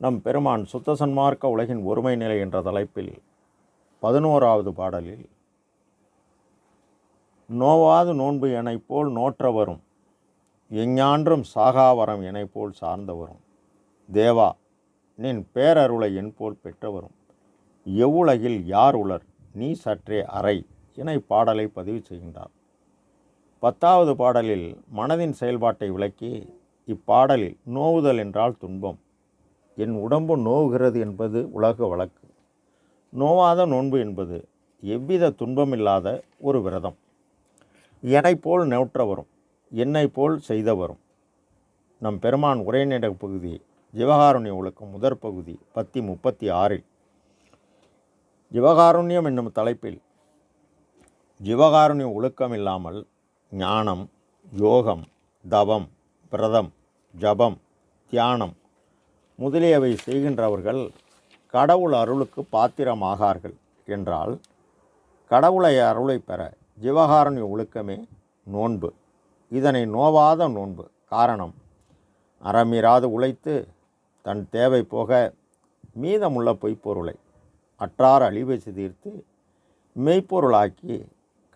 நம் பெருமான் சுத்த சன்மார்க்க உலகின் ஒருமை நிலை என்ற தலைப்பில் பதினோராவது பாடலில் நோவாது நோன்பு எனைப் போல் நோற்றவரும் எஞ்ஞான்றும் சாகாவரம் எனைப் போல் சார்ந்தவரும் தேவா நின் பேரருளை என்போல் பெற்றவரும் எவ்வுலகில் யார் உளர் நீ சற்றே அறை இணை பாடலை பதிவு செய்கின்றார். பத்தாவது பாடலில் மனதின் செயல்பாட்டை விளக்கி இப்பாடலில் நோவுதல் என்றால் துன்பம் என் உடம்பு நோவுகிறது என்பது உலக வழக்கு. நோவாத நோன்பு என்பது எவ்வித துன்பமில்லாத ஒரு விரதம். என்னைப் போல் நோற்றவரும் என்னை போல் செய்தவரும் நம் பெருமான் உரைநட பகுதி ஜிவகாருண்ய ஒழுக்கம் முதற் பகுதி பத்தி முப்பத்தி ஆறில் ஜீவகாருண்யம் என்னும் தலைப்பில் ஜீவகாருண்ய ஒழுக்கம் இல்லாமல் ஞானம் யோகம் தவம் பிரதம் ஜபம் தியானம் முதலியவை செய்கின்றவர்கள் கடவுள் அருளுக்கு பாத்திரமாகார்கள் என்றால் கடவுளை அருளை பெற ஜீவகாரண்ய ஒழுக்கமே நோன்பு. இதனை நோவாத நோன்பு காரணம் அறமீறாது உழைத்து தன் தேவை போக மீதமுள்ள பொய்ப்பொருளை அற்றார் அழிவை சீர்த்து மெய்ப்பொருளாக்கி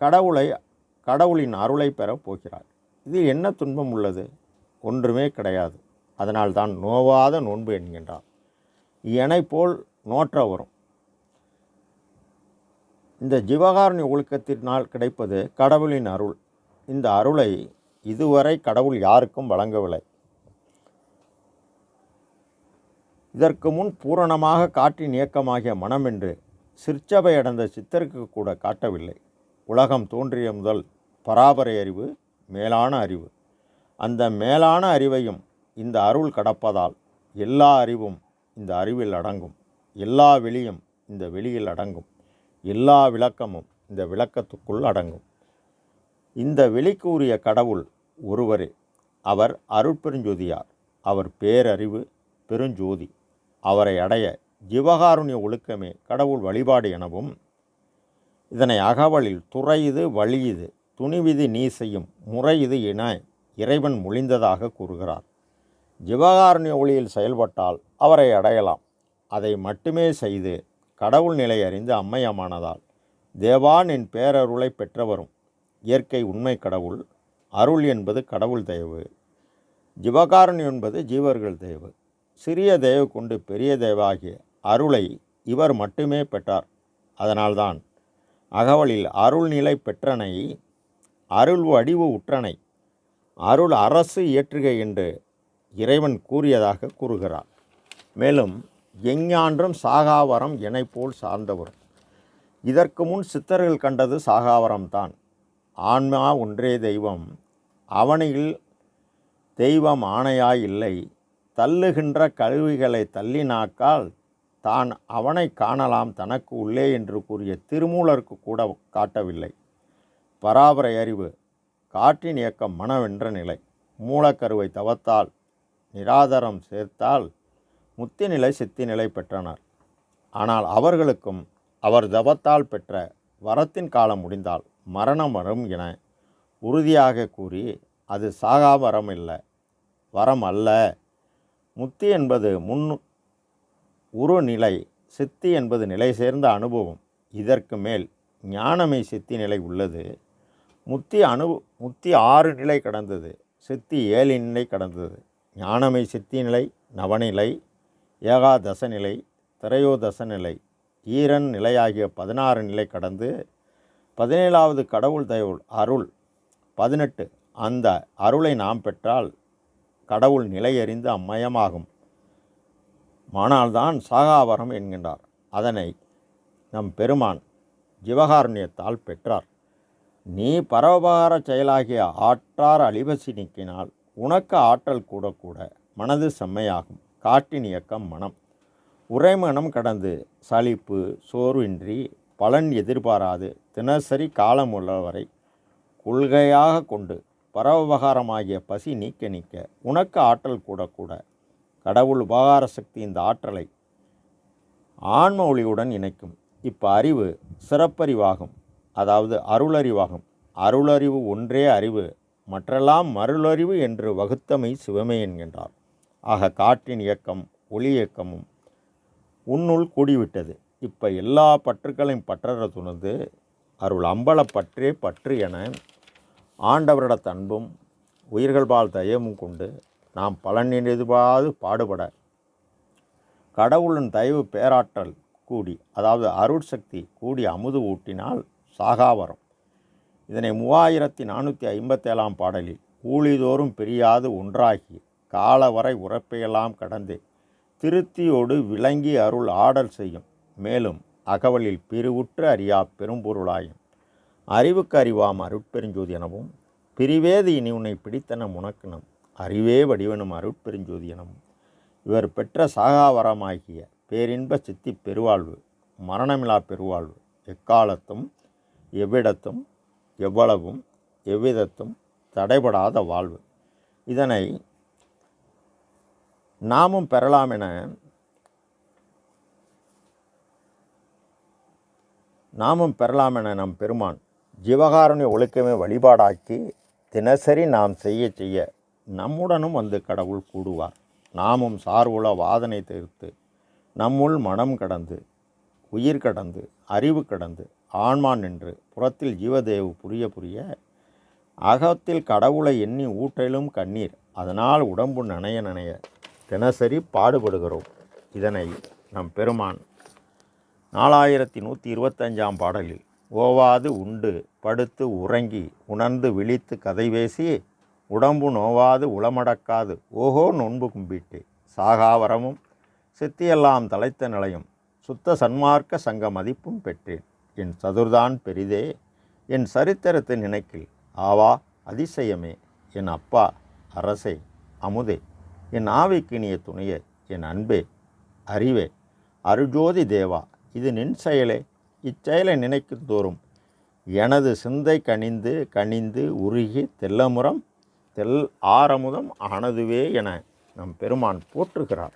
கடவுளை கடவுளின் அருளை பெறப் போகிறார். இதில் என்ன துன்பம் உள்ளது? ஒன்றுமே கிடையாது. அதனால் தான் நோவாத நோன்பு என்கின்றார். எனை போல் நோற்ற வரும். இந்த ஜீவகாரணி ஒழுக்கத்தினால் கிடைப்பது கடவுளின் அருள். இந்த அருளை இதுவரை கடவுள் யாருக்கும் வழங்கவில்லை. இதற்கு முன் பூரணமாக காற்றின் இயக்கமாகிய மனம் என்று சிற்சபை அடைந்த சித்தருக்கு கூட காட்டவில்லை. உலகம் தோன்றிய முதல் பராபரை அறிவு மேலான அறிவு. அந்த மேலான அறிவையும் இந்த அருள் கடப்பதால் எல்லா அறிவும் இந்த அறிவில் அடங்கும். எல்லா வெளியும் இந்த வெளியில் அடங்கும். எல்லா விளக்கமும் இந்த விளக்கத்துக்குள் அடங்கும். இந்த வெளிக்கூறிய கடவுள் ஒருவரே. அவர் அருட்பெருஞ்சோதியார். அவர் பேரறிவு பெருஞ்சோதி. அவரை அடைய ஜீவகாருண்ய ஒழுக்கமே கடவுள் வழிபாடு எனவும் இதனை அகவலில் துறையுது வழியுது துணிவிது நீ செய்யும் முறையுது என இறைவன் மொழிந்ததாக கூறுகிறார். ஜீவகாருண்ய ஒளியில் செயல்பட்டால் அவரை அடையலாம். அதை மட்டுமே செய்து கடவுள் நிலை அறிந்து அம்மையமானதால் தேவான் என் பேரருளை பெற்றவரும் இயற்கை உண்மை கடவுள் அருள் என்பது கடவுள் தயவு ஜிவகாரணி என்பது ஜீவர்கள் தயவு சிறிய தயவு கொண்டு பெரிய தயவாகிய அருளை இவர் மட்டுமே பெற்றார். அதனால்தான் அகவலில் அருள்நிலை பெற்றனை அருள் வடிவு உற்றனை அருள் அரசு இயற்றுக என்று இறைவன் கூறியதாக கூறுகிறார் மேலும் எஞ்ஞான்றும் சாகாவரம் எனைப் போல் சார்ந்தவரும். இதற்கு முன் சித்தர்கள் கண்டது சாகாவரம்தான். ஆன்மா ஒன்றே தெய்வம். அவனில் தெய்வம் ஆணையாயில்லை தள்ளுகின்ற கழுவிகளை தள்ளினாக்கால் தான் அவனை காணலாம் தனக்கு உள்ளே என்று கூறிய திருமூலருக்கு கூட காட்டவில்லை. பராபரை அறிவு காற்றின் இயக்கம் மனவென்ற நிலை மூலக்கருவை தவத்தால் நிராதரம் சேர்த்தால் முத்தி நிலை சித்தி நிலை பெற்றனர். ஆனால் அவர்களுக்கும் அவர் தவத்தால் பெற்ற வரத்தின் காலம் முடிந்தால் மரணம் வரும் என உறுதியாக கூறி அது சாகா வரம் இல்லை வரம் அல்ல. முத்தி என்பது முன் உரு நிலை சித்தி என்பது நிலை சேர்ந்த அனுபவம். இதற்கு மேல் ஞானமை சித்தி நிலை உள்ளது. முத்தி அனு முத்தி ஆறு நிலை கடந்தது சித்தி ஏழு நிலை கடந்தது. ஞானமை சித்தி நிலை நவநிலை ஏகாதச நிலை திரையோதச நிலை ஈரன் நிலையாகிய பதினாறு நிலை கடந்து பதினேழாவது கடவுள் தயவுள் அருள் பதினெட்டு. அந்த அருளை நாம் பெற்றால் கடவுள் நிலையறிந்து அம்மயமாகும். மானால்தான் சாகாவரம் என்கின்றார். அதனை நம் பெருமான் ஜீவகாருண்யத்தால் பெற்றார். நீ பரோபகார செயலாகிய ஆற்றார் அழிவசி நீக்கினால் உனக்கு ஆற்றல் கூட கூட மனது செம்மையாகும். காட்டின் இயக்கம் மனம். உறைமனம் கடந்து சலிப்பு சோர்வின்றி பலன் எதிர்பாராது. தினசரி காலம் உள்ளவரை கொள்கையாக கொண்டு பரவபகாரமாகிய பசி நீக்க நீக்க உனக்கு ஆற்றல் கூட கூட கடவுள் உபகார சக்தி இந்த ஆற்றலை ஆன்ம ஒளியுடன் இணைக்கும். இப்போ அறிவு சிறப்பறிவாகும். அதாவது அருளறிவாகும். அருளறிவு ஒன்றே அறிவு. மற்றெல்லாம் மருளறிவு என்று வகுத்தமை சிவமே என்கின்றார். ஆக காற்றின் இயக்கம் ஒளி இயக்கமும் உன்னுள் கூடிவிட்டது. இப்போ எல்லா பற்றுக்களையும் பற்றற துணந்து அருள் அம்பல பற்றே பற்று என ஆண்டவரிட தன்பும் உயிர்கள்பால் தயவும் கொண்டு நாம் பலனின் எதுவாது பாடுபட கடவுளின் தயவு பேராற்றல் கூடி அதாவது அருட்சக்தி கூடி அமுது ஊட்டினால் சாகாவரம் இதனை மூவாயிரத்தி நானூற்றி ஐம்பத்தேழாம் பாடலில் ஊழிதோறும் பிரியாது ஒன்றாகி காலவரை உறப்பையெல்லாம் கடந்து திருத்தியோடு விளங்கி அருள் ஆடல் செய்யும். மேலும் அகவலில் பிரிவுற்று அறியா பெரும்பொருளாயும் அறிவுக்கு அறிவாம் அருட்பெருஞ்சோதி எனவும் பிரிவேது இனி உன்னை பிடித்தன உனக்கினம் அறிவே வடிவனும் அருட்பெருஞ்சோதி எனவும். இவர் பெற்ற சாகாவரமாகிய பேரின்ப சித்தி பெருவாழ்வு மரணமிலா பெருவாழ்வு எக்காலத்தும் எவ்விடத்தும் எவ்வளவும் எவ்விதத்தும் தடைபடாத வாழ்வு. இதனை நாமும் பெறலாம் என நாமும் பெறலாம் என நம் பெருமான் ஜீவகாருண்ய ஒழுக்கமே வழிபாடாக்கி தினசரி நாம் செய்ய செய்ய நம்முடனும் வந்து கடவுள் கூடுவார். நாமும் சார்புல வாதனை தீர்த்து நம்முள் மனம் கடந்து உயிர் கடந்து அறிவு கடந்து ஆன்மா நின்று புறத்தில் ஜீவதேவு புரிய புரிய அகத்தில் கடவுளை எண்ணி ஊற்றிலும் கண்ணீர். அதனால் உடம்பு நனைய நனைய தினசரி பாடுபடுகிறோம். இதனை நம் பெருமான் நாலாயிரத்தி நூற்றி இருபத்தஞ்சாம் பாடலில் ஓவாது உண்டு படுத்து உறங்கி உணர்ந்து விழித்து கதை பேசி உடம்பு நோவாது உளமடக்காது ஓஹோ நொன்பு கும்பிட்டு சாகாவரமும் சித்தியெல்லாம் தலைத்த நிலையும் சுத்த சன்மார்க்க சங்க மதிப்பும் பெற்றேன். என் சதுர்தான் பெரிதே என் சரித்திரத்தை நினைக்கில் ஆவா அதிசயமே என் அப்பா அரசே அமுதே என் ஆவிக்கினிய துணையே என் அன்பே அறிவே அருஜோதி தேவா இது நின் செயலே இச்செயலை நினைக்கும் தோறும் எனது சிந்தை கனிந்து கனிந்து உருகி தெல்லமுறம் தெல் ஆரமுதம் ஆனதுவே என நம் பெருமான் போற்றுகிறார்.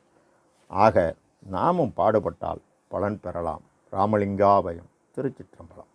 ஆக நாமும் பாடுபட்டால் பலன் பெறலாம். ராமலிங்காபயம் திருச்சிற்றம்பலம்.